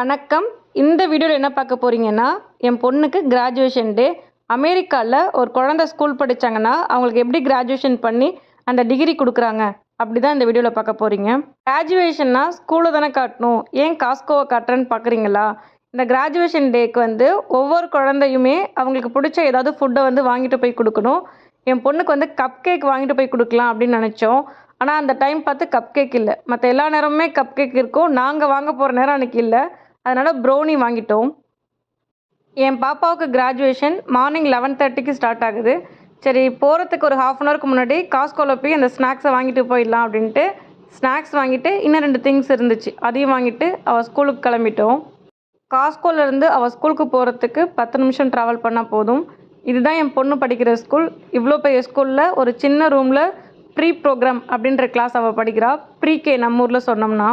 வணக்கம். இந்த வீடியோவில் என்ன பார்க்க போகிறீங்கன்னா என் பொண்ணுக்கு கிராஜுவேஷன் டே அமெரிக்காவில் ஒரு குழந்த ஸ்கூல் படித்தாங்கன்னா அவங்களுக்கு எப்படி கிராஜுவேஷன் பண்ணி அந்த டிகிரி கொடுக்குறாங்க? அப்படி தான் இந்த வீடியோவில் பார்க்க போகிறீங்க கிராஜுவேஷன்னா ஸ்கூலில் தானே காட்டணும். ஏன் காஸ்கோவை காட்டுறேன்னு பார்க்குறீங்களா? இந்த கிராஜுவேஷன் டேக்கு வந்து ஒவ்வொரு குழந்தையுமே அவங்களுக்கு பிடிச்ச ஏதாவது ஃபுட்டை வந்து வாங்கிட்டு போய் கொடுக்கணும். என் பொண்ணுக்கு வந்து கப் கேக் வாங்கிட்டு போய் கொடுக்கலாம் அப்படின்னு நினச்சோம். ஆனால் அந்த டைம் பார்த்து கப் கேக் இல்லை. மற்ற எல்லா நேரமுமே கப் கேக் இருக்கும். நாங்கள் வாங்க போகிற நேரம் அன்றைக்கி இல்லை. அதனால் ப்ரௌனி வாங்கிட்டோம். என் பாப்பாவுக்கு கிராஜுவேஷன் மார்னிங் லெவன் தேர்ட்டிக்கு ஸ்டார்ட் ஆகுது. சரி போகிறதுக்கு ஒரு ஹாஃப் அன் ஹவருக்கு முன்னாடி காஸ்கோவில் போய் அந்த ஸ்நாக்ஸை வாங்கிட்டு போயிடலாம் அப்படின்ட்டு ஸ்நாக்ஸ் வாங்கிட்டு இன்னும் ரெண்டு திங்ஸ் இருந்துச்சு. அதையும் வாங்கிட்டு அவள் ஸ்கூலுக்கு கிளம்பிட்டோம். காஸ்கோலேருந்து அவள் ஸ்கூலுக்கு போகிறதுக்கு பத்து நிமிஷம் ட்ராவல் பண்ணால் போதும். இதுதான் என் பொண்ணு படிக்கிற ஸ்கூல் இவ்வளோ பெரிய ஸ்கூலில் ஒரு சின்ன ரூமில் ப்ரீ ப்ரோக்ராம் அப்படின்ற கிளாஸ் அவள் படிக்கிறா. ப்ரீ கே நம்ம ஊரில் சொன்னோம்னா.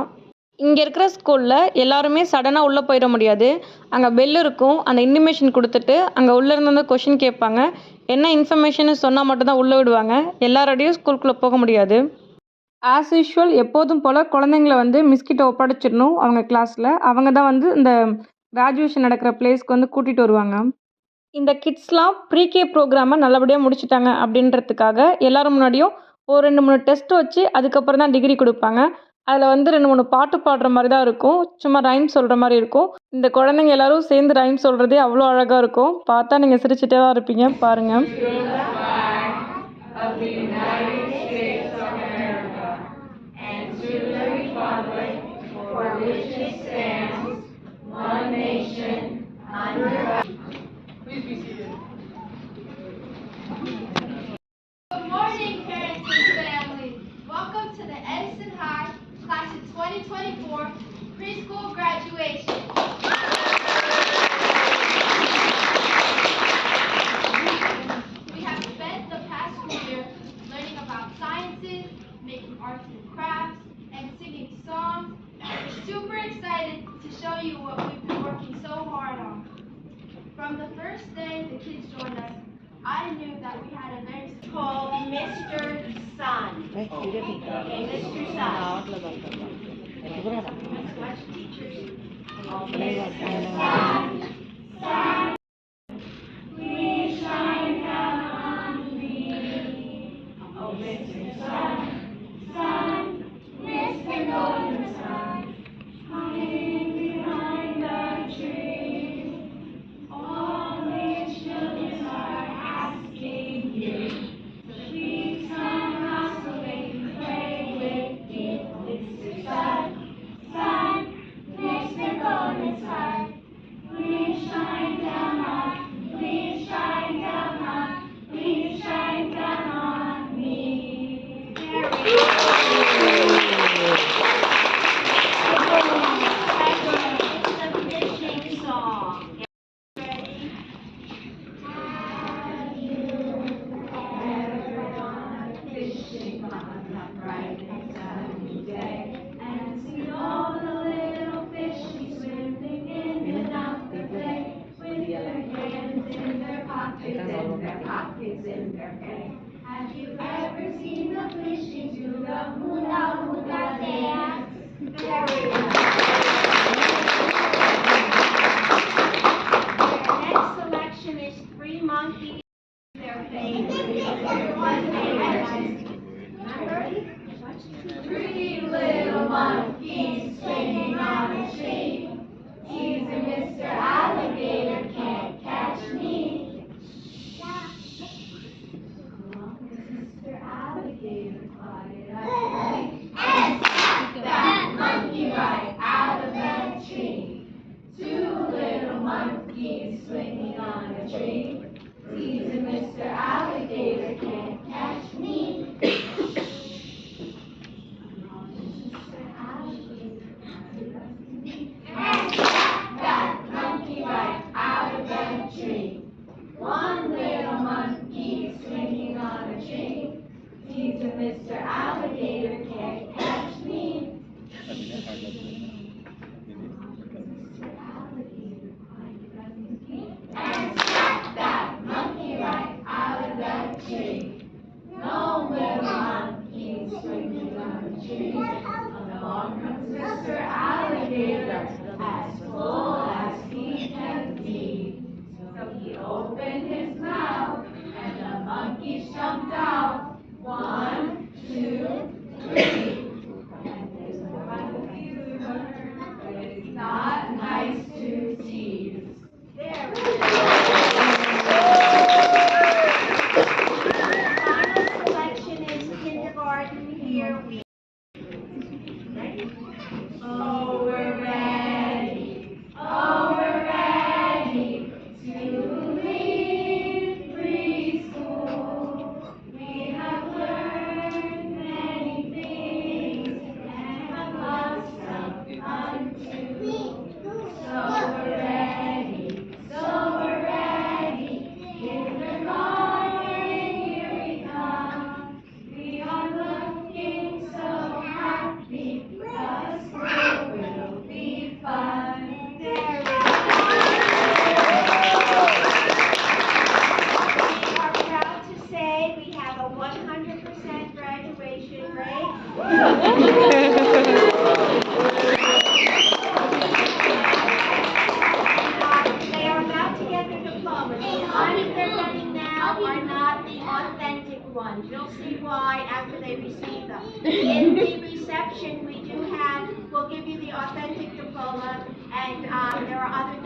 இங்கே இருக்கிற ஸ்கூலில் எல்லாருமே சடனாக உள்ளே போயிட முடியாது. அங்கே பெல் இருக்கும். அந்த இன்டிமேஷன் கொடுத்துட்டு அங்கே உள்ளே இருந்து கொஷின் கேட்பாங்க. என்ன இன்ஃபர்மேஷன் சொன்னால் மட்டும்தான் உள்ளே விடுவாங்க. எல்லாரோடையும் ஸ்கூலுக்குள்ளே போக முடியாது. ஆஸ் யூஷுவல் எப்போதும் போல் குழந்தைங்கள வந்து மிஸ்கிட்ட ஒப்படைச்சிடணும் அவங்க கிளாஸில் அவங்க தான் வந்து இந்த கிராஜுவேஷன் நடக்கிற பிளேஸ்க்கு வந்து கூட்டிகிட்டு வருவாங்க. இந்த கிட்ஸ்லாம் ப்ரீகே ப்ரோக்ராமை நல்லபடியாக முடிச்சிட்டாங்க அப்படின்றதுக்காக எல்லோரும் முன்னாடியும் ஒரு ரெண்டு மூணு டெஸ்ட் வச்சு அதுக்கப்புறம் தான் டிகிரி கொடுப்பாங்க. அதில் வந்து ரெண்டு மூணு பாட்டு பாடுற மாதிரி தான் இருக்கும். சும்மா ரைம் சொல்கிற மாதிரி இருக்கும். இந்த குழந்தைங்க எல்லாரும் சேர்ந்து ரைம் சொல்கிறதே அவ்வளோ அழகாக இருக்கும். பார்த்தா நீங்கள் சிரிச்சிட்டே தான் இருப்பீங்க. பாருங்கள் Good morning, parents and family. Gracias. Have you ever seen a fish into the moon? Mr. Alligator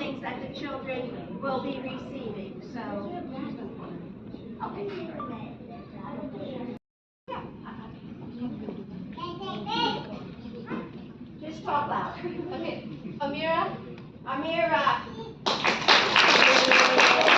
things that the children will be receiving, so. Okay. Just talk loud. Okay, Amira, Amira.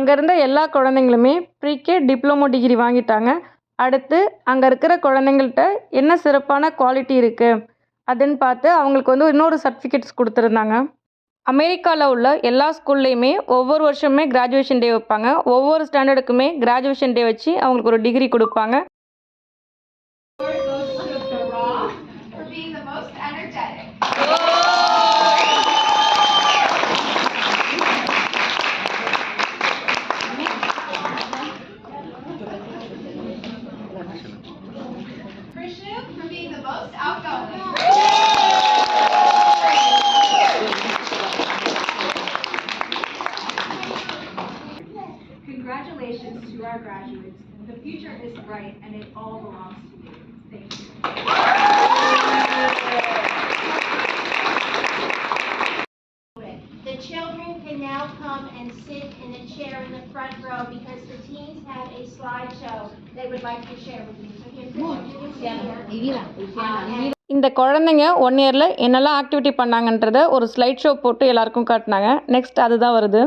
அங்கே இருந்த எல்லா குழந்தைங்களுமே ப்ரீகே diploma degree வாங்கிட்டாங்க. அடுத்து அங்கே இருக்கிற குழந்தைங்கள்ட்ட என்ன சிறப்பான quality இருக்குது அதுன்னு பார்த்து அவங்களுக்கு வந்து இன்னொரு சர்டிஃபிகேட்ஸ் கொடுத்துருந்தாங்க. அமெரிக்காவில் உள்ள எல்லா ஸ்கூல்லையுமே ஒவ்வொரு வருஷமே கிராஜுவேஷன் டே வைப்பாங்க. ஒவ்வொரு ஸ்டாண்டர்டுக்குமே கிராஜுவேஷன் டே வச்சு அவங்களுக்கு ஒரு டிகிரி கொடுப்பாங்க. To our graduates. The future is bright and it all belongs to you. Thank you. The children can now come and sit in a chair in the front row because the teens have a slideshow they would like to share with you. So here's you. Uh, and இந்த குழந்தைங்க one இயரில் என்னெல்லாம் activity பண்ணாங்கன்றத ஒரு slide show போட்டு எல்லாருக்கும் காட்டினாங்க next அதுதான் வருது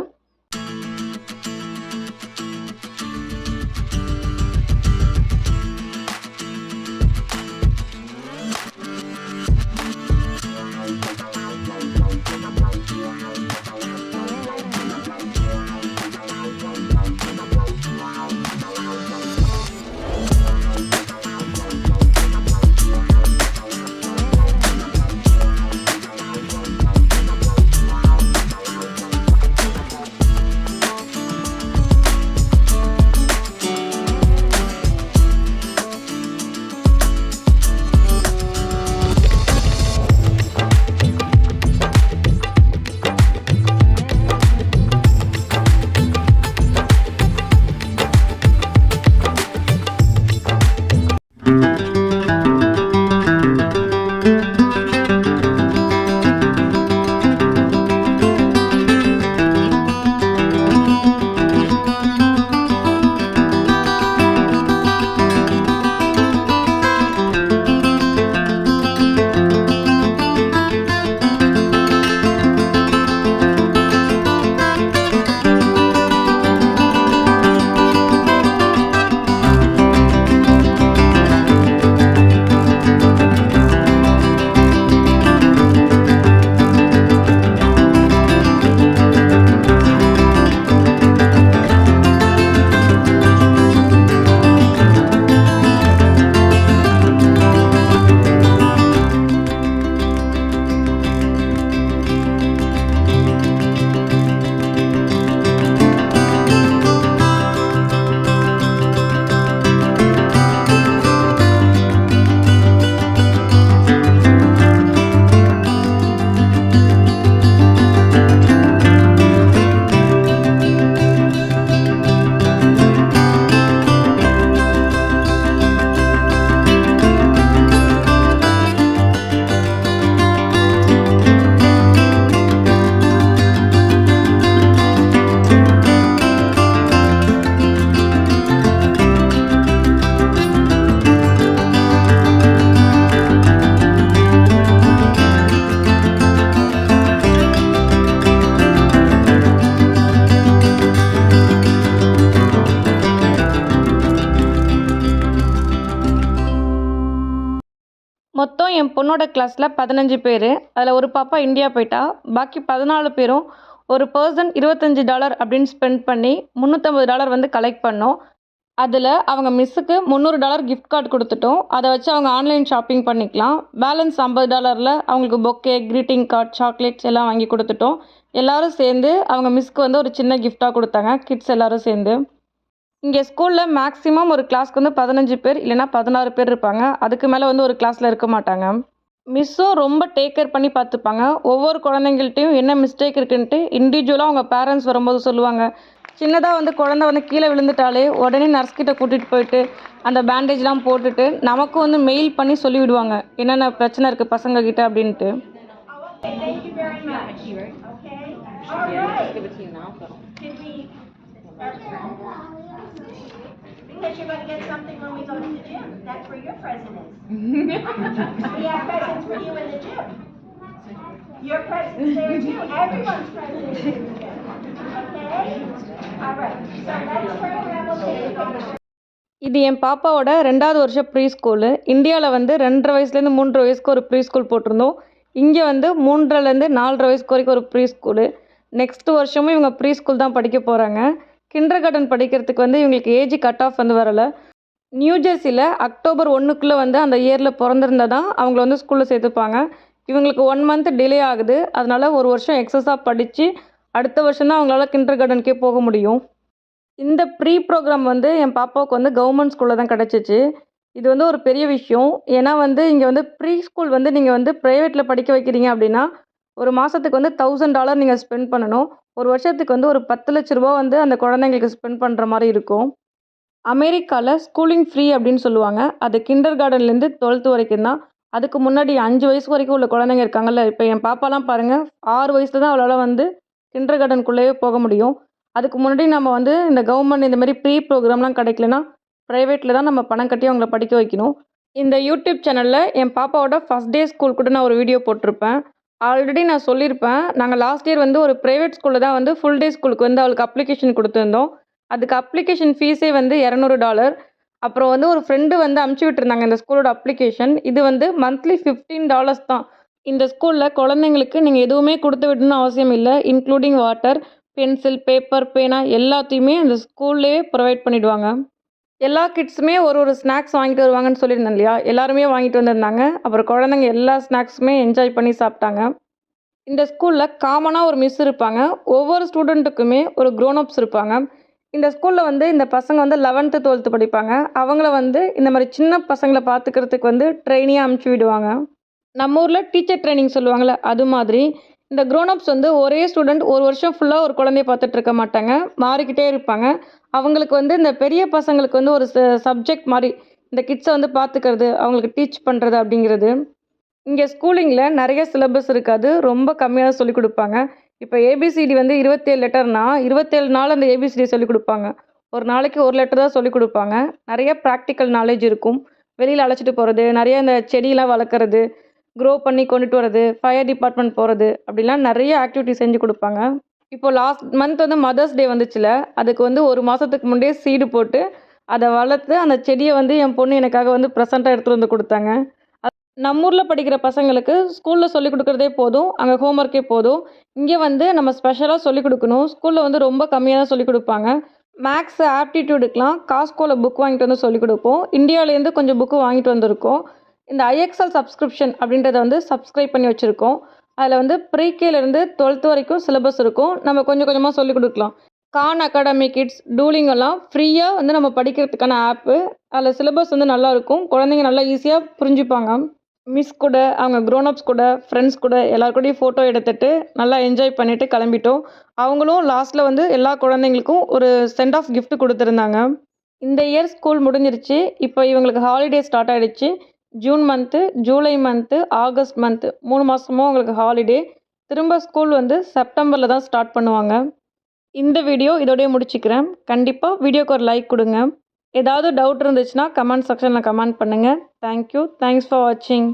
என்னோட கிளாஸில் பதினஞ்சு பேர். அதில் ஒரு பாப்பா இந்தியா போயிட்டா. பாக்கி பதினாலு பேரும் ஒரு பர்சன் இருபத்தஞ்சி டாலர் அப்படின்னு ஸ்பெண்ட் பண்ணி முந்நூற்றம்பது டாலர் வந்து கலெக்ட் பண்ணோம். அதில் அவங்க மிஸ்ஸுக்கு முந்நூறு டாலர் கிஃப்ட் கார்டு கொடுத்துட்டோம். அதை வச்சு அவங்க ஆன்லைன் ஷாப்பிங் பண்ணிக்கலாம். பேலன்ஸ் ஐம்பது டாலரில் அவங்களுக்கு பொக்கே க்ரீட்டிங் கார்டு சாக்லேட்ஸ் எல்லாம் வாங்கி கொடுத்துட்டோம். எல்லோரும் சேர்ந்து அவங்க மிஸ்க்கு வந்து ஒரு சின்ன கிஃப்டாக கொடுத்தாங்க. கிட்ஸ் எல்லோரும் சேர்ந்து. இங்கே ஸ்கூலில் மேக்ஸிமம் ஒரு கிளாஸ்க்கு வந்து பதினஞ்சு பேர் இல்லைன்னா பதினாறு பேர் இருப்பாங்க. அதுக்கு மேலே வந்து ஒரு கிளாஸில் இருக்க மாட்டாங்க. மிஸ்ஸும் ரொம்ப டேக் கேர் பண்ணி பார்த்துப்பாங்க ஒவ்வொரு குழந்தைங்கள்ட்டையும் என்ன மிஸ்டேக் இருக்குன்ட்டு இண்டிவிஜுவலாக அவங்க பேரண்ட்ஸ் வரும்போது சொல்லுவாங்க சின்னதாக வந்து குழந்தை வந்து கீழே விழுந்துட்டாலே உடனே நர்ஸ்கிட்ட கூட்டிகிட்டு போயிட்டு அந்த பேண்டேஜ்லாம் போட்டுட்டு நமக்கும் வந்து மெயில் பண்ணி சொல்லிவிடுவாங்க என்னென்ன பிரச்சனை இருக்குது பசங்கக்கிட்ட அப்படின்ட்டு thank you very much. Okay, all right. Did we? Because you're gonna get something when we go to the gym. That's where your present is. We have presents for you in the gym. Your present's there too. Everyone's present is in the gym. Okay? All right, so let's turn around, we'll take it over. இது என் பாப்பாவோட ரெண்டாவது வருஷம் pre school இந்தியாவில் வந்து ரெண்டரை வயசுலேருந்து மூன்றரை வயசுக்கு ஒரு ப்ரீ ஸ்கூல் போட்டிருந்தோம் இங்கே வந்து மூன்றரைலேருந்து நாலரை வயசுக்கு வரைக்கும் ஒரு ப்ரீ ஸ்கூலு நெக்ஸ்ட் வருஷமும் இவங்க ப்ரீ ஸ்கூல் தான் படிக்க போகிறாங்க கிண்டர் கார்டன் படிக்கிறதுக்கு வந்து இவங்களுக்கு ஏஜ் கட் ஆஃப் வந்து வரலை. நியூ ஜெர்சியில் அக்டோபர் ஒன்றுக்குள்ளே வந்து அந்த இயரில் பிறந்திருந்தால் தான் அவங்கள வந்து ஸ்கூலில் சேர்த்துப்பாங்க. இவங்களுக்கு ஒன் மந்த் டிலே ஆகுது. அதனால் ஒரு வருஷம் எக்ஸஸாக படித்து அடுத்த வருஷம் தான் அவங்களால கிண்டர் கார்டனுக்கே போக முடியும். இந்த ப்ரீ ப்ரோக்ராம் வந்து என் பாப்பாவுக்கு வந்து கவர்மெண்ட் ஸ்கூலில் தான் கிடச்சிச்சு. இது வந்து ஒரு பெரிய விஷயம். ஏன்னா வந்து இங்கே வந்து ப்ரீ ஸ்கூல் வந்து நீங்கள் வந்து ப்ரைவேட்டில் படிக்க வைக்கிறீங்க அப்படின்னா ஒரு மாதத்துக்கு வந்து தௌசண்ட் டாலர் நீங்கள் ஸ்பெண்ட் பண்ணணும். ஒரு வருஷத்துக்கு வந்து ஒரு பத்து லட்ச ரூபா வந்து அந்த குழந்தைங்களுக்கு ஸ்பெண்ட் பண்ணுற மாதிரி இருக்கும். அமெரிக்காவில் ஸ்கூலிங் ஃப்ரீ அப்படின்னு சொல்லுவாங்க. அது கிண்டர் கார்டன்லேருந்து டுவெல்த்து வரைக்கும் தான். அதுக்கு முன்னாடி அஞ்சு வயசு வரைக்கும் உள்ள குழந்தைங்க இருக்காங்கல்ல இப்போ என் பாப்பாலாம் பாருங்கள் ஆறு வயசில் தான் அவளால் வந்து கிண்டர் கார்டனுக்குள்ளேயே போக முடியும். அதுக்கு முன்னாடி நம்ம வந்து இந்த கவர்மெண்ட் இந்த மாதிரி ப்ரீ ப்ரோக்ராம்லாம் கிடைக்கலனா ப்ரைவேட்டில் தான் நம்ம பணம் கட்டி அவங்கள படிக்க வைக்கணும். இந்த யூடியூப் சேனலில் என் பாப்பாவோட ஃபஸ்ட் டே ஸ்கூல் கூட நான் ஒரு வீடியோ போட்டிருப்பேன். ஆல்ரெடி நான் சொல்லியிருப்பேன் நாங்கள் லாஸ்ட் இயர் வந்து ஒரு ப்ரைவேட் ஸ்கூலில் தான் வந்து ஃபுல் டே ஸ்கூலுக்கு வந்து அவளுக்கு அப்ளிகேஷன் கொடுத்துருந்தோம். அதுக்கு அப்ளிகேஷன் ஃபீஸே வந்து இரநூறு டாலர் அப்புறம் வந்து ஒரு ஃப்ரெண்டு வந்து அமுச்சு விட்டுருந்தாங்க இந்த ஸ்கூலோட அப்ளிகேஷன் இது வந்து மந்த்லி ஃபிஃப்டீன் டாலர்ஸ் தான். இந்த ஸ்கூலில் குழந்தைங்களுக்கு நீங்கள் எதுவுமே கொடுத்து விடணும்னு அவசியம் இல்லை. இன்க்ளூடிங் வாட்டர் பென்சில் பேப்பர் பேனா எல்லாத்தையுமே அந்த ஸ்கூல்லேயே ப்ரொவைட் பண்ணிவிடுவாங்க எல்லா கிட்ஸுமே ஒரு ஒரு ஸ்நாக்ஸ் வாங்கிட்டு வருவாங்கன்னு சொல்லியிருந்தேன் இல்லையா? எல்லாருமே வாங்கிட்டு வந்திருந்தாங்க. அப்புறம் குழந்தைங்க எல்லா ஸ்நாக்ஸுமே என்ஜாய் பண்ணி சாப்பிட்டாங்க. இந்த ஸ்கூலில் காமனாக ஒரு மிஸ் இருப்பாங்க. ஒவ்வொரு ஸ்டூடெண்ட்டுக்குமே ஒரு க்ரோனப்ஸ் இருப்பாங்க. இந்த ஸ்கூலில் வந்து இந்த பசங்க வந்து லெவன்த்து டுவெல்த்து படிப்பாங்க. அவங்கள வந்து இந்த மாதிரி சின்ன பசங்களை பார்த்துக்கிறதுக்கு வந்து ட்ரெயினியாக அமுச்சு விடுவாங்க. நம்ம ஊரில் டீச்சர் ட்ரைனிங் சொல்லுவாங்கள்ல அது மாதிரி. இந்த க்ரோனப்ஸ் வந்து ஒரே ஸ்டூடெண்ட் ஒரு வருஷம் ஃபுல்லாக ஒரு குழந்தைய பார்த்துட்டு இருக்க மாட்டாங்க. மாறிக்கிட்டே இருப்பாங்க. அவங்களுக்கு வந்து இந்த பெரிய பசங்களுக்கு வந்து ஒரு சப்ஜெக்ட் மாதிரி இந்த கிட்ஸை வந்து பார்த்துக்கிறது அவங்களுக்கு டீச் பண்ணுறது அப்படிங்கிறது. இங்கே ஸ்கூலிங்கில் நிறைய சிலபஸ் இருக்காது. ரொம்ப கம்மியாக தான் சொல்லிக் கொடுப்பாங்க. இப்போ ஏபிசிடி வந்து இருபத்தேழு லெட்டர்னா இருபத்தேழு நாள் அந்த ஏபிசிடி சொல்லிக் கொடுப்பாங்க. ஒரு நாளைக்கு ஒரு லெட்டர் தான் சொல்லிக் கொடுப்பாங்க. நிறைய ப்ராக்டிக்கல் நாலேஜ் இருக்கும். வெளியில் அழைச்சிட்டு போகிறது நிறைய இந்த செடியெலாம் வளர்க்குறது க்ரோ பண்ணி கொண்டுட்டு வர்றது ஃபயர் டிபார்ட்மெண்ட் போகிறது அப்படிலாம் நிறைய ஆக்டிவிட்டி செஞ்சு கொடுப்பாங்க. இப்போ லாஸ்ட் மந்த் வந்து மதர்ஸ் டே வந்துச்சுல அதுக்கு வந்து ஒரு மாதத்துக்கு முன்னாடியே சீடு போட்டு அதை வளர்த்து அந்த செடியை வந்து என் பொண்ணு எனக்காக வந்து ப்ரெசண்ட்டாக எடுத்துகிட்டு வந்து கொடுத்தாங்க. அது படிக்கிற பசங்களுக்கு ஸ்கூலில் சொல்லிக் கொடுக்குறதே போதும் அங்கே ஹோம்ஒர்க்கே போதும். இங்கே வந்து நம்ம ஸ்பெஷலாக சொல்லிக் கொடுக்கணும். ஸ்கூலில் வந்து ரொம்ப கம்மியாக தான் சொல்லிக் கொடுப்பாங்க. மேக்ஸ் ஆப்டிடியூடுக்கெலாம் காஸ்கோவில் புக் வாங்கிட்டு வந்து சொல்லிக் கொடுப்போம். இந்தியாவிலேருந்து கொஞ்சம் புக்கு வாங்கிட்டு வந்திருக்கோம். இந்த ஐஎக்ஸ்எல் சப்ஸ்கிரிப்ஷன் அப்படின்றத வந்து சப்ஸ்கிரைப் பண்ணி வச்சுருக்கோம். அதில் வந்து ப்ரீகேலேருந்து டுவெல்த்து வரைக்கும் சிலபஸ் இருக்கும். நம்ம கொஞ்சம் கொஞ்சமாக சொல்லிக் கொடுக்கலாம். கான் அகாடமி கிட்ஸ் டூலிங் எல்லாம் ஃப்ரீயாக வந்து நம்ம படிக்கிறதுக்கான ஆப்பு அதில் சிலபஸ் வந்து நல்லாயிருக்கும் குழந்தைங்க நல்லா ஈஸியாக புரிஞ்சுப்பாங்க. மிஸ் கூட அவங்க க்ரோனப்ஸ் கூட ஃப்ரெண்ட்ஸ் கூட எல்லாருக்கூடையும் ஃபோட்டோ எடுத்துட்டு நல்லா என்ஜாய் பண்ணிவிட்டு கிளம்பிட்டோம். அவங்களும் லாஸ்ட்டில் வந்து எல்லா குழந்தைங்களுக்கும் ஒரு சென்ட் ஆஃப் கிஃப்ட் கொடுத்துருந்தாங்க. இந்த இயர் ஸ்கூல் முடிஞ்சிருச்சு. இப்போ இவங்களுக்கு ஹாலிடே ஸ்டார்ட் ஆகிடுச்சு June month July month August month மூணு மாதமும் உங்களுக்கு ஹாலிடே திரும்ப ஸ்கூல் வந்து செப்டம்பரில் தான் ஸ்டார்ட் பண்ணுவாங்க. இந்த வீடியோ இதோடய முடிச்சுக்கிறேன். கண்டிப்பாக வீடியோக்கு ஒரு லைக் கொடுங்க. ஏதாவது டவுட் இருந்துச்சுன்னா கமெண்ட் செக்ஷனில் கமெண்ட் பண்ணுங்கள் தேங்க்யூ தேங்க்ஸ் ஃபார் வாட்சிங்